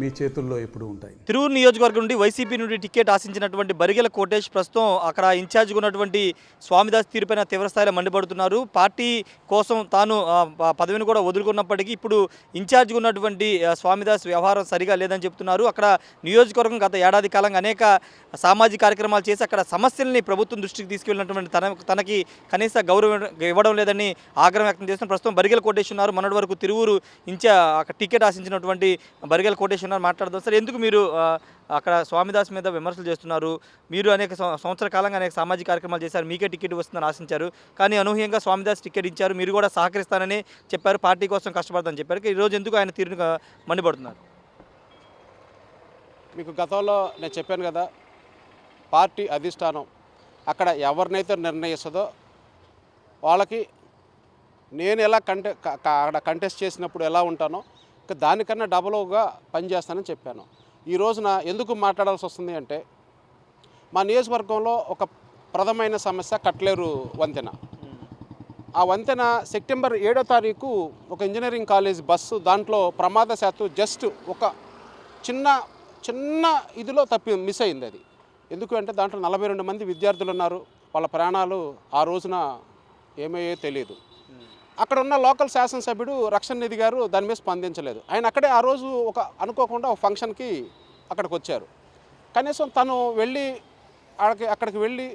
మీ చేతుల్లో ఎప్పుడు ఉంటాయి. తిరువురు నియోజకవర్గం నుండి వైసీపీ నుండి టికెట్ ఆశించినటువంటి బరిగెల కోటేష్ ప్రస్తుతం అక్కడ ఇన్ఛార్జ్గా ఉన్నటువంటి స్వామిదాస్ తీరుపైన తీవ్రస్థాయిలో మండిపడుతున్నారు. పార్టీ కోసం తాను పదవిని కూడా వదులుకున్నప్పటికీ ఇప్పుడు ఇన్ఛార్జ్గా ఉన్నటువంటి స్వామిదాస్ వ్యవహారం సరిగా లేదని చెప్తున్నారు. అక్కడ నియోజకవర్గం గత ఏడాది కాలంగా అనేక సామాజిక కార్యక్రమాలు చేసి అక్కడ సమస్యల్ని ప్రభుత్వం దృష్టికి తీసుకెళ్ళినటువంటి తన తనకి కనీస గౌరవం ఇవ్వడం లేదని ఆగ్రహం వ్యక్తం చేస్తున్న ప్రస్తుతం బరిగెల కోటేష్ ఉన్నారు. మొన్నటి వరకు తిరువురు ఇన్ఛా అక్కడ టికెట్ ఆశించినటువంటి బరిగెల కోటేష్ ఉన్నారు మాట్లాడదాం. సార్ ఎందుకు మీరు అక్కడ స్వామిదాస్ మీద విమర్శలు చేస్తున్నారు? మీరు అనేక సంవత్సర కాలంగా అనేక సామాజిక కార్యక్రమాలు చేశారు. మీకే టికెట్ వస్తుందని ఆశించారు. కానీ అనూహ్యంగా స్వామిదాస్ టికెట్ ఇచ్చారు. మీరు కూడా సహకరిస్తానని చెప్పారు. పార్టీ కోసం కష్టపడతానని చెప్పారు. ఈ రోజు ఎందుకు ఆయన తీరును మండిపడుతున్నారు? మీకు గతంలో నేను చెప్పాను కదా పార్టీ అధిష్టానం అక్కడ ఎవరినైతే నిర్ణయిస్తుందో వాళ్ళకి నేను ఎలా కంటె అక్కడ కంటెస్ట్ చేసినప్పుడు ఎలా ఉంటానో దానికన్నా డబలుగా పనిచేస్తానని చెప్పాను. ఈ రోజున ఎందుకు మాట్లాడాల్సి వస్తుంది అంటే మా నియోజకవర్గంలో ఒక ప్రథమైన సమస్య కట్లేరు వంతెన. ఆ వంతెన సెప్టెంబర్ ఏడో తారీఖు ఒక ఇంజనీరింగ్ కాలేజ్ బస్సు దాంట్లో ప్రమాదశాత్తు జస్ట్ ఒక చిన్న చిన్న ఇదిలో తప్పి మిస్ అయింది అది. ఎందుకు అంటే దాంట్లో నలభై రెండు మంది విద్యార్థులు ఉన్నారు. వాళ్ళ ప్రాణాలు ఆ రోజున ఏమయ్యో తెలియదు అక్కడ ఉన్న లోకల్ శాసనసభ్యుడు రక్షణ నిధి గారు దాని మీద స్పందించలేదు. ఆయన అక్కడే ఆ రోజు ఒక అనుకోకుండా ఒక ఫంక్షన్కి అక్కడికి వచ్చారు కనీసం తను వెళ్ళి అక్కడికి అక్కడికి వెళ్ళి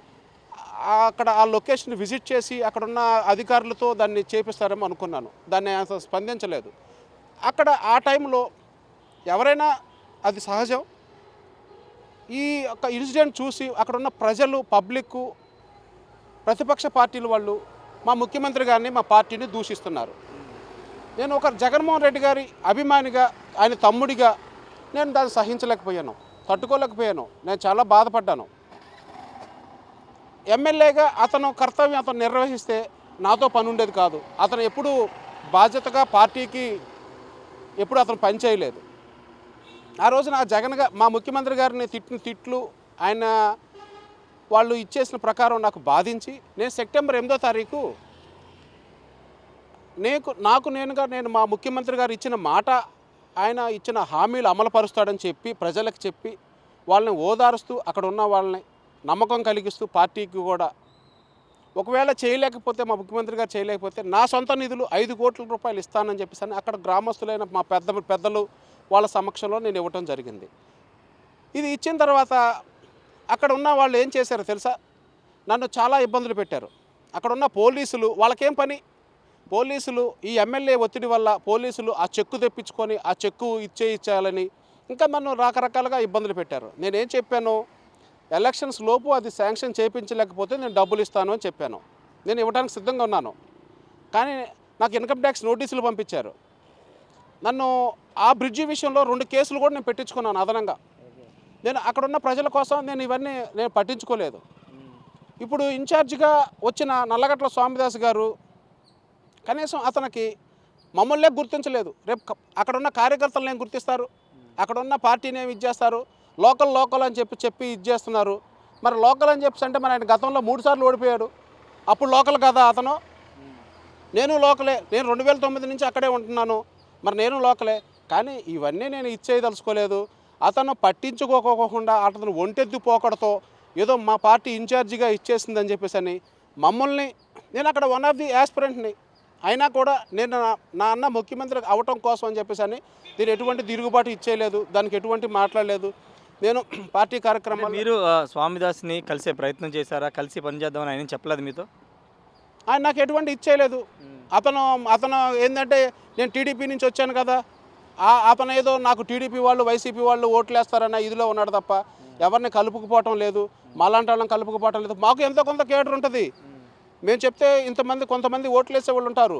అక్కడ ఆ లొకేషన్ విజిట్ చేసి అక్కడ ఉన్న అధికారులతో దాన్ని చేపిస్తారేమో అనుకున్నాను. దాన్ని అసలు స్పందించలేదు. అక్కడ ఆ టైంలో ఎవరైనా అది సహజం? ఈ యొక్క ఇన్సిడెంట్ చూసి అక్కడ ఉన్న ప్రజలు పబ్లిక్ ప్రతిపక్ష పార్టీల వాళ్ళు మా ముఖ్యమంత్రి గారిని మా పార్టీని దూషిస్తున్నారు. నేను ఒక జగన్మోహన్ రెడ్డి గారి అభిమానిగా ఆయన తమ్ముడిగా నేను దాన్ని సహించలేకపోయాను తట్టుకోలేకపోయాను. నేను చాలా బాధపడ్డాను. ఎమ్మెల్యేగా అతను కర్తవ్యం అతను నిర్వహిస్తే నాతో పని ఉండేది కాదు. అతను ఎప్పుడు బాధ్యతగా పార్టీకి ఎప్పుడు అతను పని చేయలేదు. ఆ రోజున ఆ జగన్గా మా ముఖ్యమంత్రి గారిని తిట్టిన తిట్లు ఆయన వాళ్ళు ఇచ్చేసిన ప్రకారం నాకు బాధించి నేను సెప్టెంబర్ ఎనిమిదో తారీఖు నీకు నాకు నేనుగా నేను మా ముఖ్యమంత్రి గారు ఇచ్చిన మాట ఆయన ఇచ్చిన హామీలు అమలుపరుస్తాడని చెప్పి ప్రజలకు చెప్పి వాళ్ళని ఓదారుస్తూ అక్కడ ఉన్న వాళ్ళని నమ్మకం కలిగిస్తూ పార్టీకి కూడా. ఒకవేళ చేయలేకపోతే మా ముఖ్యమంత్రి గారు చేయలేకపోతే నా సొంత నిధులు ఐదు కోట్ల రూపాయలు ఇస్తానని చెప్పేసి అని అక్కడ గ్రామస్తులైన మా పెద్ద పెద్దలు వాళ్ళ సమక్షంలో నేను ఇవ్వటం జరిగింది. ఇది ఇచ్చిన తర్వాత అక్కడ ఉన్న వాళ్ళు ఏం చేశారో తెలుసా? నన్ను చాలా ఇబ్బందులు పెట్టారు. అక్కడ ఉన్న పోలీసులు వాళ్ళకేం పని? పోలీసులు ఈ ఎమ్మెల్యే ఒత్తిడి వల్ల పోలీసులు ఆ చెక్కు తెప్పించుకొని ఆ చెక్కు ఇచ్చే ఇచ్చేయాలని ఇంకా నన్ను రకరకాలుగా ఇబ్బందులు పెట్టారు. నేనేం చెప్పాను? ఎలక్షన్స్ లోపు అది శాంక్షన్ చేయించలేకపోతే నేను డబ్బులు ఇస్తాను అని చెప్పాను. నేను ఇవ్వడానికి సిద్ధంగా ఉన్నాను. కానీ నాకు ఇన్కమ్ ట్యాక్స్ నోటీసులు పంపించారు. నన్ను ఆ బ్రిడ్జి విషయంలో రెండు కేసులు కూడా నేను పెట్టించుకున్నాను అదనంగా. నేను అక్కడ ఉన్న ప్రజల కోసం నేను ఇవన్నీ నేను పట్టించుకోలేదు. ఇప్పుడు ఇన్ఛార్జిగా వచ్చిన నల్లగట్ల స్వామిదాస్ గారు కనీసం అతనికి మమ్మల్నే గుర్తించలేదు. రేపు అక్కడున్న అక్కడ ఉన్న కార్యకర్తలను ఏం గుర్తిస్తారు? అక్కడ ఉన్న పార్టీని ఏమి ఇచ్చేస్తారు? లోకల్ లోకల్ అని చెప్పి చెప్పి ఇచ్చేస్తున్నారు మరి లోకల్ అని చెప్పి అంటే మరి ఆయన గతంలో మూడు సార్లు ఓడిపోయాడు. అప్పుడు లోకల్ కదా అతను? నేను లోకలే. నేను రెండు వేల తొమ్మిది నుంచి అక్కడే ఉంటున్నాను. మరి నేను లోకలే. కానీ ఇవన్నీ నేను ఇచ్చేయదలుచుకోలేదు. అతను పట్టించుకోకోకుండా అతను ఒంటెద్దు పోకడతో ఏదో మా పార్టీ ఇన్ఛార్జిగా ఇచ్చేసిందని చెప్పేసి అని మమ్మల్ని నేను అక్కడ వన్ ఆఫ్ ది యాస్పిరెంట్ని అయినా కూడా నేను నా- అన్న ముఖ్యమంత్రి అవటం కోసం అని చెప్పేసి అని దీని ఎటువంటి తిరుగుబాటు ఇచ్చేయలేదు దానికి ఎటువంటి మాట్లాడలేదు. నేను పార్టీ అంటే కార్యక్రమాలు మీరు స్వామిదాస్ని కలిసే ప్రయత్నం చేశారా? కలిసి పనిచేద్దామని ఆయన చెప్పలేదు మీతో? ఆయన నాకు ఎటువంటి ఇచ్చేయలేదు. అతను అతను ఏంటంటే నేను టీడీపీ నుంచి వచ్చాను కదా అతను ఏదో నాకు టీడీపీ వాళ్ళు వైసీపీ వాళ్ళు ఓట్లు వేస్తారన్న ఇదిలో ఉన్నాడు తప్ప ఎవరిని కలుపుకుపోవటం లేదు. మాలాంటి వాళ్ళని కలుపుకుపోవటం లేదు. మాకు ఎంతో కొంత కేడర్ ఉంటుంది. మేము చెప్తే ఇంతమంది కొంతమంది ఓట్లు వేసే వాళ్ళు ఉంటారు.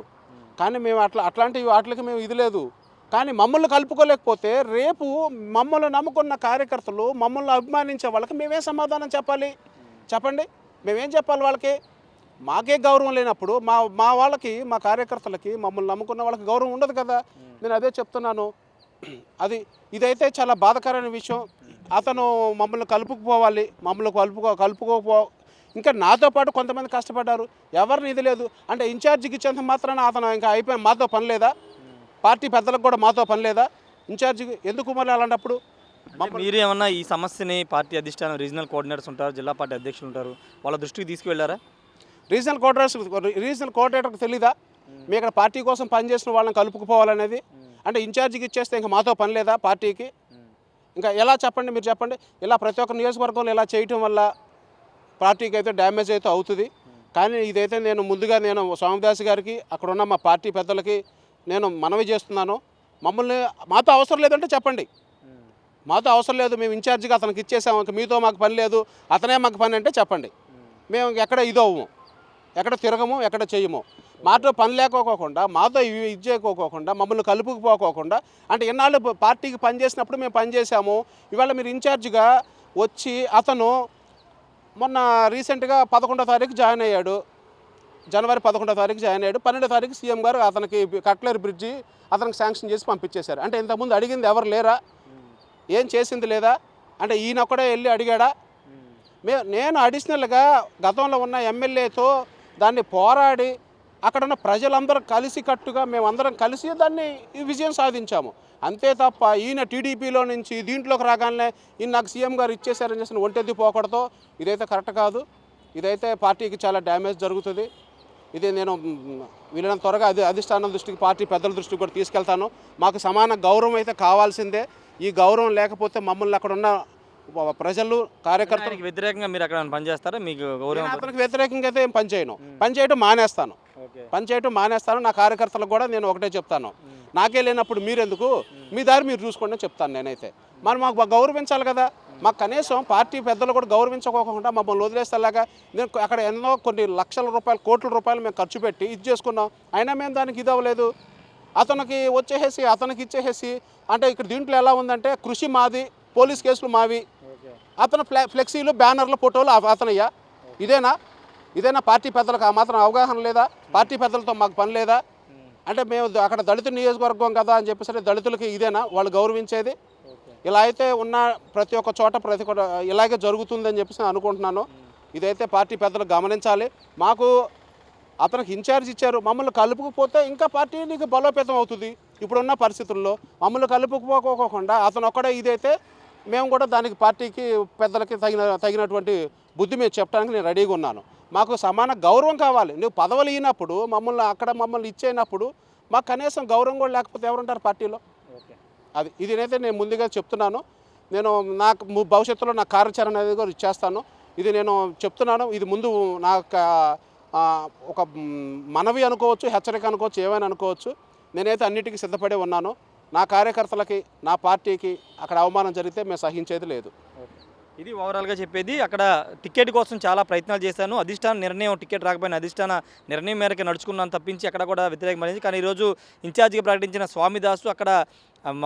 కానీ మేము అట్లా అట్లాంటి వాటికి మేము ఇది లేదు. కానీ మమ్మల్ని కలుపుకోలేకపోతే రేపు మమ్మల్ని నమ్ముకున్న కార్యకర్తలు మమ్మల్ని అభిమానించే వాళ్ళకి మేమేం సమాధానం చెప్పాలి. చెప్పండి. మేమేం చెప్పాలి వాళ్ళకి? మాకే గౌరవం లేనప్పుడు మా మా వాళ్ళకి మా కార్యకర్తలకి మమ్మల్ని నమ్ముకున్న వాళ్ళకి గౌరవం ఉండదు కదా. నేను అదే చెప్తున్నాను. అది ఇదైతే చాలా బాధకరమైన విషయం. అతను మమ్మల్ని కలుపుకుపోవాలి మమ్మల్ని కలుపుకో కలుపుకోపో. ఇంకా నాతో పాటు కొంతమంది కష్టపడ్డారు. ఎవరిని ఇది లేదు. అంటే ఇన్ఛార్జికి ఇచ్చేంత మాత్రాన అతను ఇంకా అయిపోయిన మాతో పని లేదా? పార్టీ పెద్దలకు కూడా మాతో పని లేదా? ఇన్ఛార్జికి ఎందుకు మరి అలాంటప్పుడు? మీరు ఏమన్నా ఈ సమస్యని పార్టీ అధిష్టానం రీజనల్ కోఆర్డినేటర్స్ ఉంటారు జిల్లా పార్టీ అధ్యక్షులు ఉంటారు వాళ్ళ దృష్టికి తీసుకువెళ్ళారా? రీజనల్ కోఆర్డినేటర్స్ రీజనల్ కోఆర్డినేటర్కి తెలీదా? మీ ఇక్కడ పార్టీ కోసం పనిచేసిన వాళ్ళని కలుపుకుపోవాలనేది? అంటే ఇన్ఛార్జికి ఇచ్చేస్తే ఇంకా మాతో పని లేదా పార్టీకి? ఇంకా ఎలా చెప్పండి మీరు చెప్పండి. ఇలా ప్రతి ఒక్క నియోజకవర్గంలో ఇలా చేయటం వల్ల పార్టీకి అయితే డ్యామేజ్ అయితే అవుతుంది. కానీ ఇదైతే నేను ముందుగా నేను స్వామిదాస్ గారికి అక్కడ ఉన్న మా పార్టీ పెద్దలకి నేను మనవి చేస్తున్నాను. మమ్మల్ని మాతో అవసరం లేదంటే చెప్పండి. మాతో అవసరం లేదు మేము ఇన్ఛార్జిగా అతనికి ఇచ్చేసాము మీతో మాకు పని లేదు అతనే మాకు పని అంటే చెప్పండి. మేము ఎక్కడ ఇదవ్వము ఎక్కడ తిరగము ఎక్కడ చెయ్యము మాతో పని లేకోకోకుండా మాతో ఇవి ఇది చేయకోకోకుండా మమ్మల్ని కలుపుకుపోకోకుండా అంటే ఎన్నాళ్ళు పార్టీకి పనిచేసినప్పుడు మేము పనిచేసాము ఇవాళ మీరు ఇన్ఛార్జిగా వచ్చి అతను మొన్న రీసెంట్గా పదకొండో తారీఖు జాయిన్ అయ్యాడు. జనవరి పదకొండో తారీఖు జాయిన్ అయ్యాడు. పన్నెండో తారీఖు సీఎం గారు అతనికి కట్లర్ బ్రిడ్జి అతనికి శాంక్షన్ చేసి పంపించేశారు. అంటే ఇంతకుముందు అడిగింది ఎవరు లేరా? ఏం చేసింది లేదా? అంటే ఈయన వెళ్ళి అడిగాడా? మే నేను అడిషనల్గా గతంలో ఉన్న ఎమ్మెల్యేతో దాన్ని పోరాడి అక్కడ ఉన్న ప్రజలందరూ కలిసి కట్టుగా మేమందరం కలిసి దాన్ని విజయం సాధించాము. అంతే తప్ప ఈయన టీడీపీలో నుంచి దీంట్లోకి రాగానే ఈయన నాకు సీఎం గారు ఇచ్చేసారని చేసిన ఒంటెద్ది పోకూడదు. ఇదైతే కరెక్ట్ కాదు. ఇదైతే పార్టీకి చాలా డ్యామేజ్ జరుగుతుంది. ఇది నేను వీళ్ళని త్వరగా అది అధిష్టానం దృష్టికి పార్టీ పెద్దల దృష్టికి కూడా తీసుకెళ్తాను. మాకు సమాన గౌరవం అయితే కావాల్సిందే. ఈ గౌరవం లేకపోతే మమ్మల్ని అక్కడ ఉన్న ప్రజలు కార్యకర్తలు. వ్యతిరేకంగా మీరు అక్కడ పనిచేస్తారా? మీకు అతనికి వ్యతిరేకంగా అయితే ఏం పని చేయను పని చేయడం మానేస్తాను. ఓకే. పని చేయడం మానేస్తాను. నా కార్యకర్తలకు కూడా నేను ఒకటే చెప్తాను. నాకే లేనప్పుడు మీరెందుకు? మీ దారి మీరు చూసుకోండి చెప్తాను నేనైతే. మరి మాకు గౌరవించాలి కదా. మాకు కనీసం పార్టీ పెద్దలు కూడా గౌరవించుకోకుండా మమ్మల్ని వదిలేసేలాగా నేను అక్కడ ఎన్నో కొన్ని లక్షల రూపాయలు కోట్ల రూపాయలు మేము ఖర్చు పెట్టి ఇది చేసుకున్నాం. అయినా మేము దానికి ఇది అవ్వలేదు. అతనికి వచ్చేసేసి అతనికి ఇచ్చేసేసి అంటే ఇక్కడ దీంట్లో ఎలా ఉందంటే కృషి మాది పోలీస్ కేసులు మావి. అతను ఫ్లె ఫ్లెక్సీలు బ్యానర్లు ఫోటోలు అతనయ్యా. ఇదేనా? ఇదేనా పార్టీ పెద్దలకు ఆ మాత్రం అవగాహన లేదా? పార్టీ పెద్దలతో మాకు పని లేదా? అంటే మేము అక్కడ దళిత నియోజకవర్గం కదా అని చెప్పేసి దళితులకి ఇదేనా? వాళ్ళు గౌరవించేది? ఇలా అయితే ఉన్న ప్రతి ఒక్క చోట ప్రతి ఒక్క ఇలాగే జరుగుతుందని చెప్పేసి నేను అనుకుంటున్నాను. ఇదైతే పార్టీ పెద్దలు గమనించాలి. మాకు అతనికి ఇన్ఛార్జ్ ఇచ్చారు. మమ్మల్ని కలుపుకుపోతే ఇంకా పార్టీ నీకు బలోపేతం అవుతుంది. ఇప్పుడున్న పరిస్థితుల్లో మమ్మల్ని కలుపుకుపోకోకుండా అతను ఒక్కడే ఇదైతే మేము కూడా దానికి పార్టీకి పెద్దలకి తగిన తగినటువంటి బుద్ధి మేము చెప్పడానికి నేను రెడీగా ఉన్నాను. మాకు సమాన గౌరవం కావాలి. నువ్వు పదవులు ఇచ్చినప్పుడు మమ్మల్ని అక్కడ మమ్మల్ని ఇచ్చేనప్పుడు మాకు కనీసం గౌరవం కూడా లేకపోతే ఎవరుంటారు పార్టీలో? ఓకే. అది ఇదినైతే నేను ముందుగా చెప్తున్నాను. నేను నాకు భవిష్యత్తులో నా కార్యాచరణ అనేది కూడా ఇచ్చేస్తాను. ఇది నేను చెప్తున్నాను. ఇది ముందు నా ఒక మనవి అనుకోవచ్చు హెచ్చరిక అనుకోవచ్చు ఏమైనా అనుకోవచ్చు. నేనైతే అన్నిటికీ సిద్ధపడి ఉన్నాను. నా కార్యకర్తలకి నా పార్టీకి అక్కడ అవమానం జరిగితే మేము సహించేది లేదు. ఇది ఓవరాల్గా చెప్పేది అక్కడ టికెట్ కోసం చాలా ప్రయత్నాలు చేశాను. అధిష్టాన నిర్ణయం టికెట్ రాకపోయిన అధిష్టాన నిర్ణయం మేరకు నడుచుకున్నాను తప్పించి అక్కడ కూడా వ్యతిరేకమైంది. కానీ ఈరోజు ఇన్ఛార్జిగా ప్రకటించిన స్వామిదాసు అక్కడ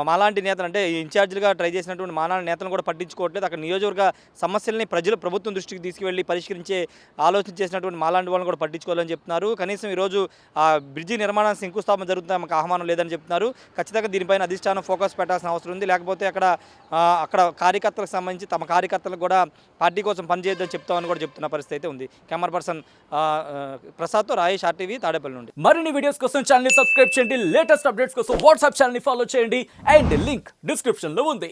మాలాంటి నేతలు అంటే ఇన్ఛార్జ్లుగా ట్రై చేసినటువంటి మాలాంటి నేతలను కూడా పట్టించుకోవట్లేదు. అక్కడ నియోజకవర్గ సమస్యల్ని ప్రజలు ప్రభుత్వం దృష్టికి తీసుకువెళ్ళి పరిష్కరించే ఆలోచన చేసినటువంటి మాలాంటి వాళ్ళని కూడా పట్టించుకోవాలని చెప్తున్నారు. కనీసం ఈరోజు ఆ బ్రిడ్జి నిర్మాణానికి శంకుస్థాపన జరుగుతుంది మాకు ఆహ్వానం లేదని చెప్తున్నారు. ఖచ్చితంగా దీనిపైన అధిష్టానం ఫోకస్ పెట్టాల్సిన అవసరం ఉంది. లేకపోతే అక్కడ అక్కడ కార్యకర్తలకు సంబంధించి తమ కార్యకర్తలకు కూడా పార్టీ కోసం పనిచేయొద్దని చెప్తామని కూడా చెప్తున్న పరిస్థితి అయితే ఉంది. కెమెరా పర్సన్ ప్రసాద్తో రాయేష్ ఆర్టీవీ తాడేపల్లి నుండి. మరిన్ని వీడియోస్ కోసం ఛానల్ సబ్స్క్రైబ్ చేయండి. లేటెస్ట్ అప్డేట్స్ కోసం వాట్సాప్ ఛానల్ ఫాలో చేయండి. అండ్ లింక్ డిస్క్రిప్షన్లో ఉంది.